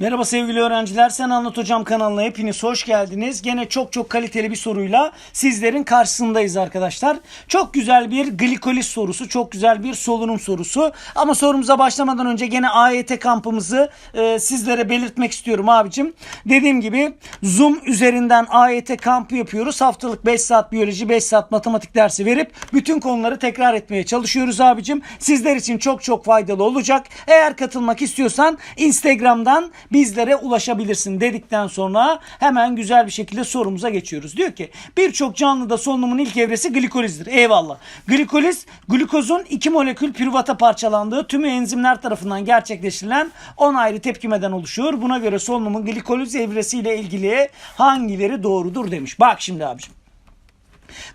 Merhaba sevgili öğrenciler. Sen Anlat Hocam kanalına hepiniz hoş geldiniz. Gene çok çok kaliteli bir soruyla sizlerin karşısındayız arkadaşlar. Çok güzel bir glikoliz sorusu, çok güzel bir solunum sorusu. Ama sorumuza başlamadan önce gene AYT kampımızı e, sizlere belirtmek istiyorum abicim. Dediğim gibi Zoom üzerinden AYT kampı yapıyoruz. Haftalık 5 saat biyoloji, 5 saat matematik dersi verip bütün konuları tekrar etmeye çalışıyoruz abicim. Sizler için çok çok faydalı olacak. Eğer katılmak istiyorsan Instagram'dan bizlere ulaşabilirsin dedikten sonra hemen güzel bir şekilde sorumuza geçiyoruz. Diyor ki birçok canlıda solunumun ilk evresi glikolizdir. Eyvallah. Glikoliz glukozun iki molekül piruvata parçalandığı tümü enzimler tarafından gerçekleştirilen 10 ayrı tepkimeden oluşuyor. Buna göre solunumun glikoliz evresiyle ilgili hangileri doğrudur demiş. Bak şimdi abicim.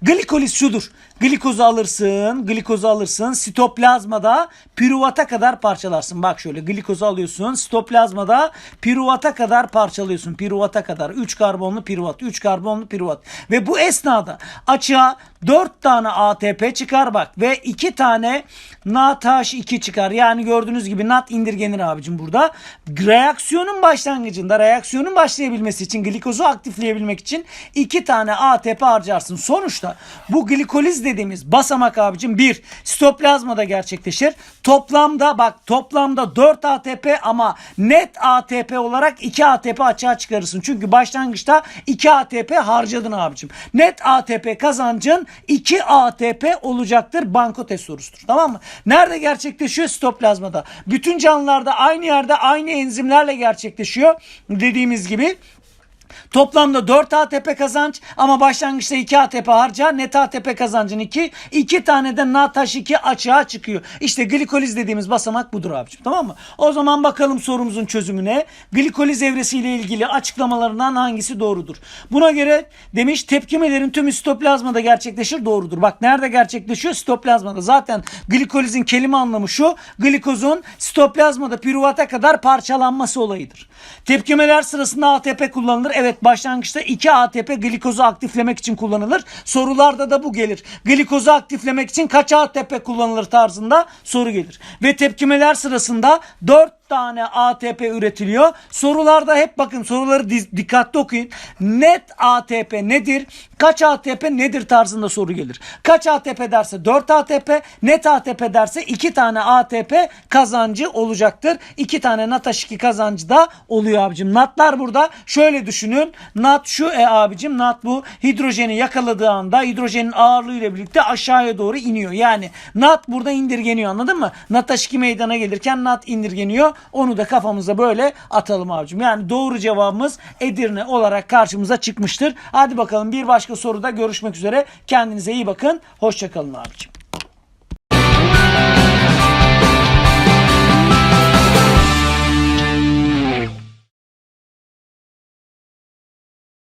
Glikoliz şudur. Glikozu alırsın, glikozu alırsın, sitoplazmada piruvata kadar parçalarsın. Bak şöyle glikozu alıyorsun, sitoplazmada piruvata kadar parçalıyorsun. Piruvata kadar. 3 karbonlu piruvat, 3 karbonlu piruvat. Ve bu esnada açığa 4 tane ATP çıkar bak ve 2 tane NATH2 çıkar. Yani gördüğünüz gibi NAT indirgenir abicim burada. Reaksiyonun başlangıcında reaksiyonun başlayabilmesi için glikozu aktifleyebilmek için 2 tane ATP harcarsın. Sonuçta bu glikoliz dediğimiz basamak abicim bir sitoplazmada gerçekleşir. Toplamda bak toplamda 4 ATP ama net ATP olarak 2 ATP açığa çıkarırsın. Çünkü başlangıçta 2 ATP harcadın abicim. Net ATP kazancın 2 ATP olacaktır. Banko test sorusudur. Tamam mı? Nerede gerçekleşiyor? Sitoplazmada. Bütün canlılarda aynı yerde aynı enzimlerle gerçekleşiyor. Dediğimiz gibi Toplamda 4 ATP kazanç ama başlangıçta 2 ATP harca. Net ATP kazancın 2. 2 tane de NATH2 açığa çıkıyor. İşte glikoliz dediğimiz basamak budur abicim. Tamam mı? O zaman bakalım sorumuzun çözümüne. Glikoliz evresiyle ilgili açıklamalarından hangisi doğrudur? Buna göre demiş tepkimelerin tümü sitoplazmada gerçekleşir. Doğrudur. Bak nerede gerçekleşiyor? Sitoplazmada. Zaten glikolizin kelime anlamı şu. Glikozun sitoplazmada piruvata kadar parçalanması olayıdır. Tepkimeler sırasında ATP kullanılır. Evet başlangıçta 2 ATP glikozu aktiflemek için kullanılır. Sorularda da bu gelir. Glikozu aktiflemek için kaç ATP kullanılır tarzında soru gelir. Ve tepkimeler sırasında 4 tane ATP üretiliyor. Sorularda hep bakın soruları dikkatli okuyun. Net ATP nedir? Kaç ATP nedir tarzında soru gelir. Kaç ATP derse 4 ATP, net ATP derse 2 tane ATP kazancı olacaktır. 2 tane NATH2 kazancı da oluyor abicim. NAT'lar burada şöyle düşünün. NAT şu e abicim NAT bu hidrojeni yakaladığı anda hidrojenin ağırlığı ile birlikte aşağıya doğru iniyor. Yani NAT burada indirgeniyor anladın mı? NATH2 meydana gelirken NAT indirgeniyor. Onu da kafamıza böyle atalım abicim. Yani doğru cevabımız Edirne olarak karşımıza çıkmıştır. Hadi bakalım bir başka soruda görüşmek üzere. Kendinize iyi bakın. Hoşçakalın abicim.